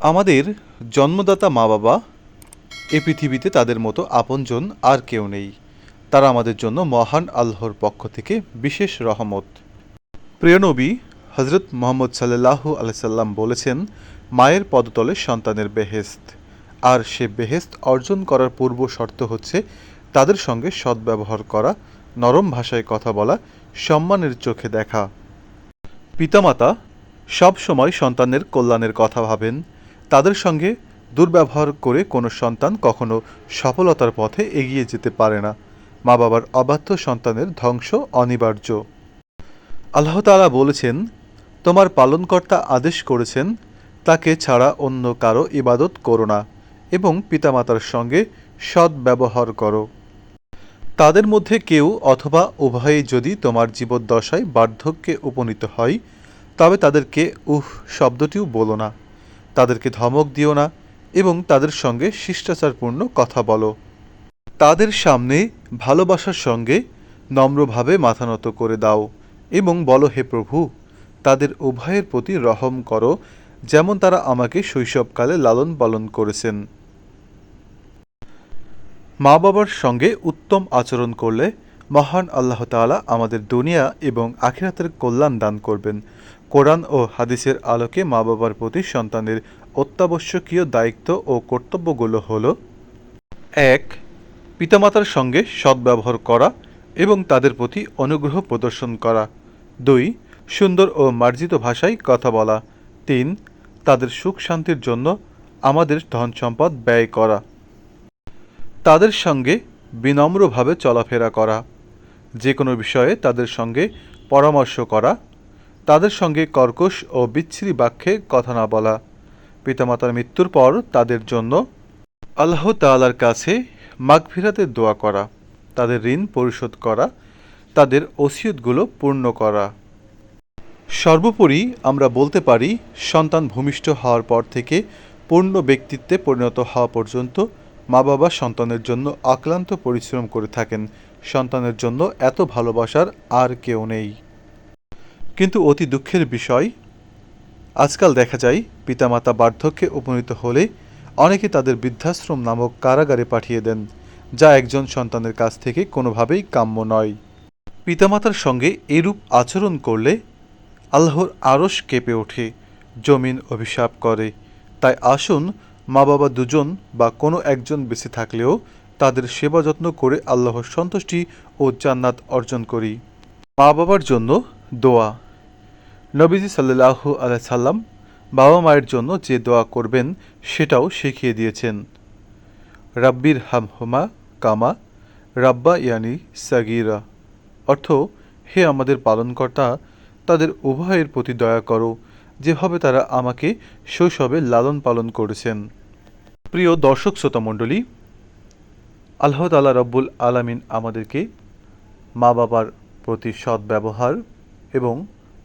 আমাদের জন্মদাতা মা বাবা এ পৃথিবীতে তাদের মতো আপনজন আর কেউ নেই। তারা আমাদের জন্য মহান আল্লাহর পক্ষ থেকে বিশেষ রহমত। প্রিয়নবী হজরত মোহাম্মদ সাল্লাহ আলাইসাল্লাম বলেছেন, মায়ের পদতলে সন্তানের বেহেস্ত আর সে বেহেস্ত অর্জন করার পূর্ব শর্ত হচ্ছে তাদের সঙ্গে সদ্ব্যবহার করা, নরম ভাষায় কথা বলা, সম্মানের চোখে দেখা। পিতামাতা সব সময় সন্তানের কল্যাণের কথা ভাবেন তাদের সঙ্গে দুর্ব্যবহার করে কোনো সন্তান কখনো সফলতার পথে এগিয়ে যেতে পারে না। মা বাবার অবাধ্য সন্তানের ধ্বংস অনিবার্য। আল্লাহ তাআলা বলেছেন, তোমার পালনকর্তা আদেশ করেছেন, তাকে ছাড়া অন্য কারও ইবাদত করো না এবং পিতামাতার সঙ্গে সৎ ব্যবহার করো। তাদের মধ্যে কেউ অথবা উভয়ে যদি তোমার জীবদ্দশায় বার্ধক্যে উপনীত হয়, তবে তাদেরকে উহ শব্দটিও বলো না। তাদেরকে ধমক দিও না এবং তাদের সঙ্গে শিষ্টাচারপূর্ণ কথা বলো। তাদের সামনে ভালোবাসার সঙ্গে নম্রভাবে মাথা নত করে দাও এবং বলো, হে প্রভু, তাদের উভয়ের প্রতি রহম করো, যেমন তারা আমাকে শৈশবকালে লালন পালন করেছেন। মা বাবার সঙ্গে উত্তম আচরণ করলে মহান আল্লাহ তাআলা আমাদের দুনিয়া এবং আখিরাতের কল্যাণ দান করবেন। কোরআন ও হাদিসের আলোকে মা বাবার প্রতি সন্তানের অত্যাবশ্যকীয় দায়িত্ব ও কর্তব্যগুলো হল, এক, পিতামাতার সঙ্গে সদ্ব্যবহার করা এবং তাদের প্রতি অনুগ্রহ প্রদর্শন করা। দুই, সুন্দর ও মার্জিত ভাষায় কথা বলা। তিন, তাদের সুখ শান্তির জন্য আমাদের ধন সম্পদ ব্যয় করা। তাদের সঙ্গে বিনম্রভাবে চলাফেরা করা। যে কোনো বিষয়ে তাদের সঙ্গে পরামর্শ করা তাদের সঙ্গে কর্কশ ও বিচ্ছিরি বাক্যে কথা না বলা। পিতামাতার মৃত্যুর পর তাদের জন্য আল্লাহ তাআলার কাছে মাগফিরাতের দোয়া করা, তাদের ঋণ পরিশোধ করা, তাদের ওসিয়তগুলো পূর্ণ করা। সর্বোপরি আমরা বলতে পারি, সন্তান ভূমিষ্ঠ হওয়ার পর থেকে পূর্ণ ব্যক্তিত্বে পরিণত হওয়া পর্যন্ত মা বাবা সন্তানের জন্য অক্লান্ত পরিশ্রম করে থাকেন। সন্তানের জন্য এত ভালোবাসার আর কেউ নেই। কিন্তু অতি দুঃখের বিষয়, আজকাল দেখা যায় পিতামাতা বার্ধক্যে উপনীত হলে অনেকে তাদের বৃদ্ধাশ্রম নামক কারাগারে পাঠিয়ে দেন, যা একজন সন্তানের কাছ থেকে কোনোভাবেই কাম্য নয়। পিতামাতার সঙ্গে এরূপ আচরণ করলে আল্লাহর আরশ কেঁপে ওঠে, জমিন অভিশাপ করে। তাই আসুন মা বাবা দুজন বা কোনো একজন বেঁচে থাকলেও তাদের সেবা যত্ন করে আল্লাহর সন্তুষ্টি ও জান্নাত অর্জন করি। মা বাবার জন্য দোয়া। নবীজি সাল্লাহ আলাই সাল্লাম বাবা মায়ের জন্য যে দোয়া করবেন, সেটাও শিখিয়ে দিয়েছেন। রাব্বির হামহুমা কামা রাব্বা ইয়ানি সাগিরা। অর্থ, হে আমাদের পালনকর্তা, তাদের উভয়ের প্রতি দয়া করো, যেভাবে তারা আমাকে শৈশবে লালন পালন করেছেন। প্রিয় দর্শক শ্রোতা মণ্ডলী, আল্লাহ তালা রব্বুল আলামিন আমাদেরকে মা বাবার প্রতি সদ্ব্যবহার এবং